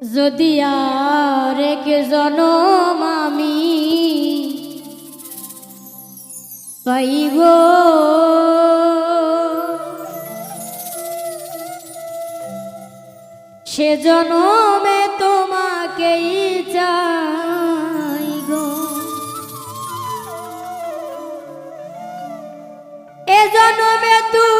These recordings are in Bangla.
যদি আর এক জনম আমি পাইব। সে জনমে তোমাকেই চাই গো। এ জনমে তুমি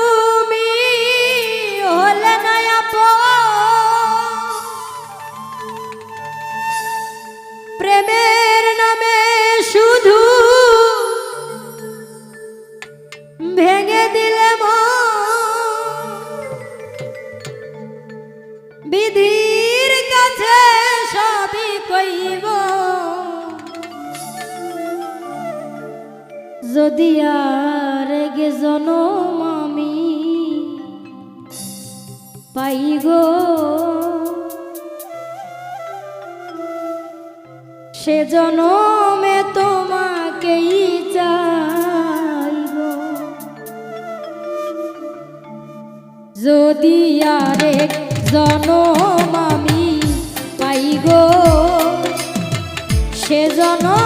যদি আর গে জনম পাই গো। সে জনমে তোমাকেই চাই যদি আর এক জনম পাই গো, সে জনম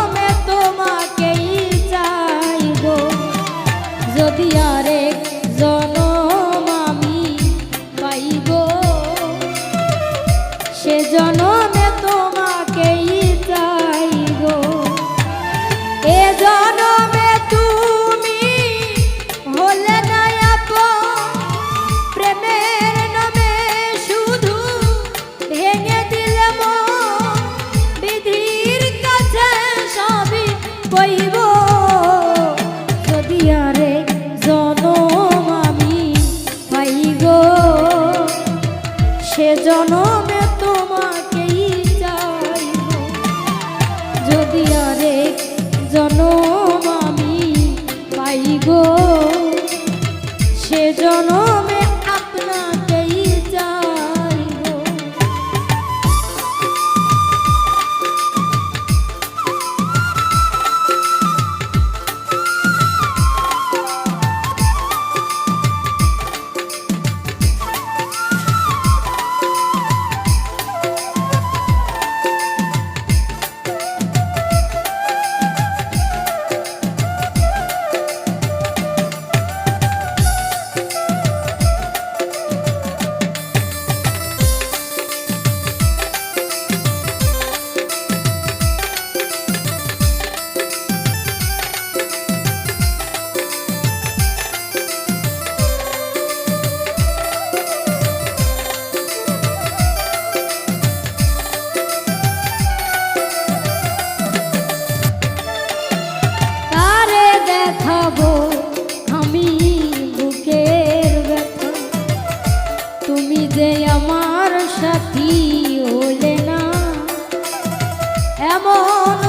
জনম আমার সাথী হলে না। এমন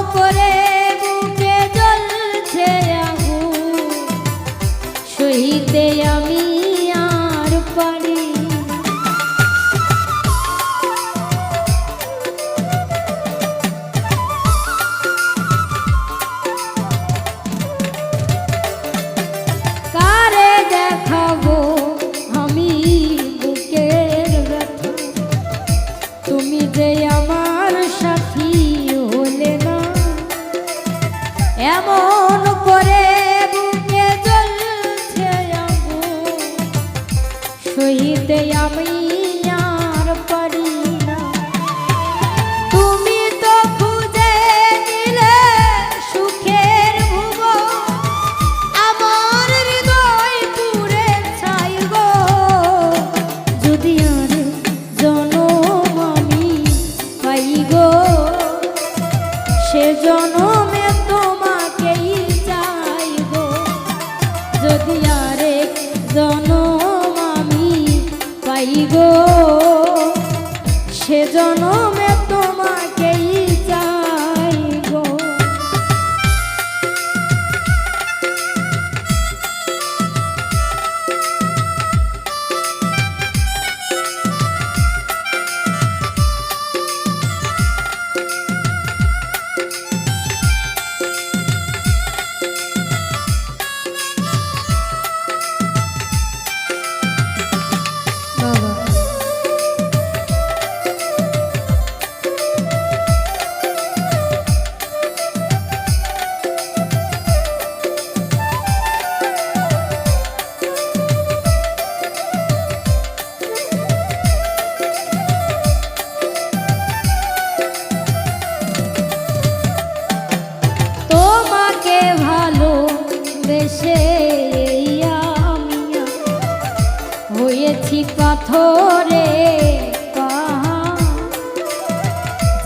পাথরে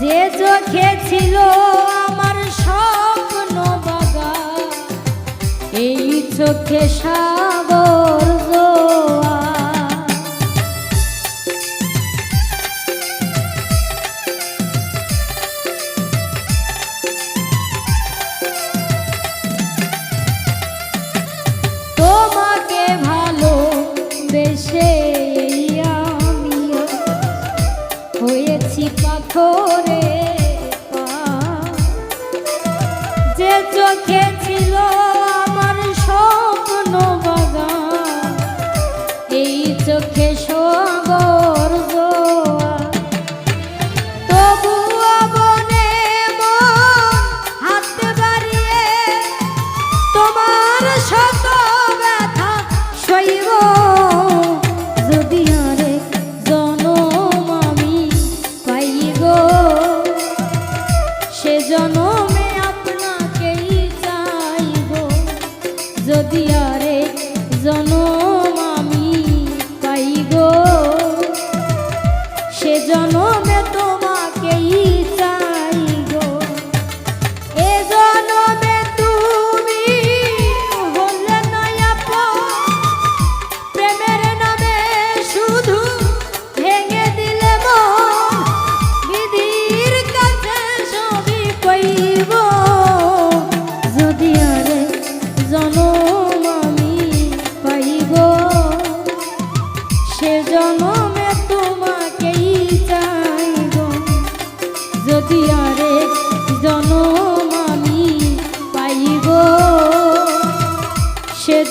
যে চোখে ছিল আমার স্বপ্ন বাবা এই চোখে সাগর হয়েছি পাথরে যে চোখে ছিল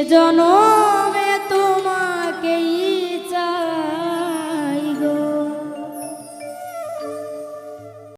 যে